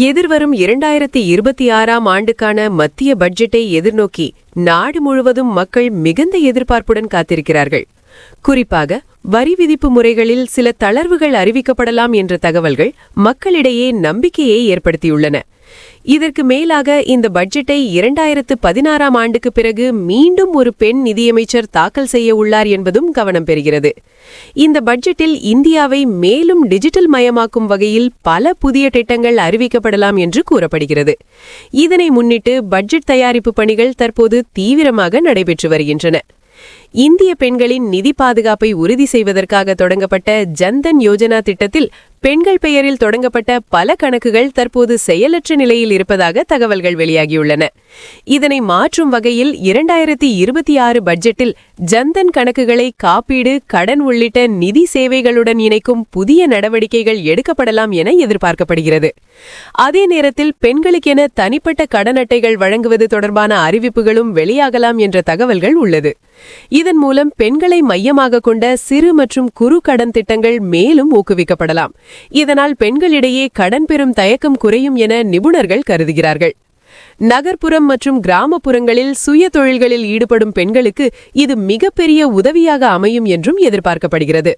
எதிர்வரும் இரண்டாயிரத்தி இருபத்தி ஆறாம் ஆண்டுக்கான மத்திய பட்ஜெட்டை எதிர்நோக்கி நாடு முழுவதும் மக்கள் மிகுந்த எதிர்பார்ப்புடன் காத்திருக்கிறார்கள். குறிப்பாக வரி விதிப்பு முறைகளில் சில தளர்வுகள் அறிவிக்கப்படலாம் என்ற தகவல்கள் மக்களிடையே நம்பிக்கையை ஏற்படுத்தியுள்ளன. இதற்கு மேலாக இந்த பட்ஜெட்டை இரண்டாயிரத்து பதினாறாம் ஆண்டுக்கு பிறகு மீண்டும் ஒரு பெண் நிதியமைச்சர் தாக்கல் செய்ய உள்ளார் என்பதும் கவனம் பெறுகிறது. இந்த பட்ஜெட்டில் இந்தியாவை மேலும் டிஜிட்டல் மயமாக்கும் வகையில் பல புதிய திட்டங்கள் அறிவிக்கப்படலாம் என்று கூறப்படுகிறது. இதனை முன்னிட்டு பட்ஜெட் தயாரிப்பு பணிகள் தற்போது தீவிரமாக நடைபெற்று வருகின்றன. இந்திய பெண்களின் நிதி பாதுகாப்பை உறுதி செய்வதற்காக தொடங்கப்பட்ட ஜன்தன் யோஜனா திட்டத்தில் பெண்கள் பெயரில் தொடங்கப்பட்ட பல கணக்குகள் தற்போது செயலற்ற நிலையில் இருப்பதாக தகவல்கள் வெளியாகியுள்ளன. இதனை மாற்றும் வகையில் இரண்டாயிரத்தி இருபத்தி ஆறு பட்ஜெட்டில் ஜன்தன் கணக்குகளை காப்பீடு கடன் உள்ளிட்ட நிதி சேவைகளுடன் இணைக்கும் புதிய நடவடிக்கைகள் எடுக்கப்படலாம் என எதிர்பார்க்கப்படுகிறது. அதே நேரத்தில் பெண்களுக்கென தனிப்பட்ட கடன் அட்டைகள் வழங்குவது தொடர்பான அறிவிப்புகளும் வெளியாகலாம் என்ற தகவல்கள் உள்ளது. இதன் மூலம் பெண்களை மையமாக கொண்ட சிறு மற்றும் குறு கடன் திட்டங்கள் மேலும் ஊக்குவிக்கப்படலாம். இதனால் பெண்களிடையே கடன் பெறும் தயக்கம் குறையும் என நிபுணர்கள் கருதுகிறார்கள். நகர்ப்புறம் மற்றும் கிராமப்புறங்களில் சுய தொழில்களில் ஈடுபடும் பெண்களுக்கு இது மிகப்பெரிய உதவியாக அமையும் என்றும் எதிர்பார்க்கப்படுகிறது.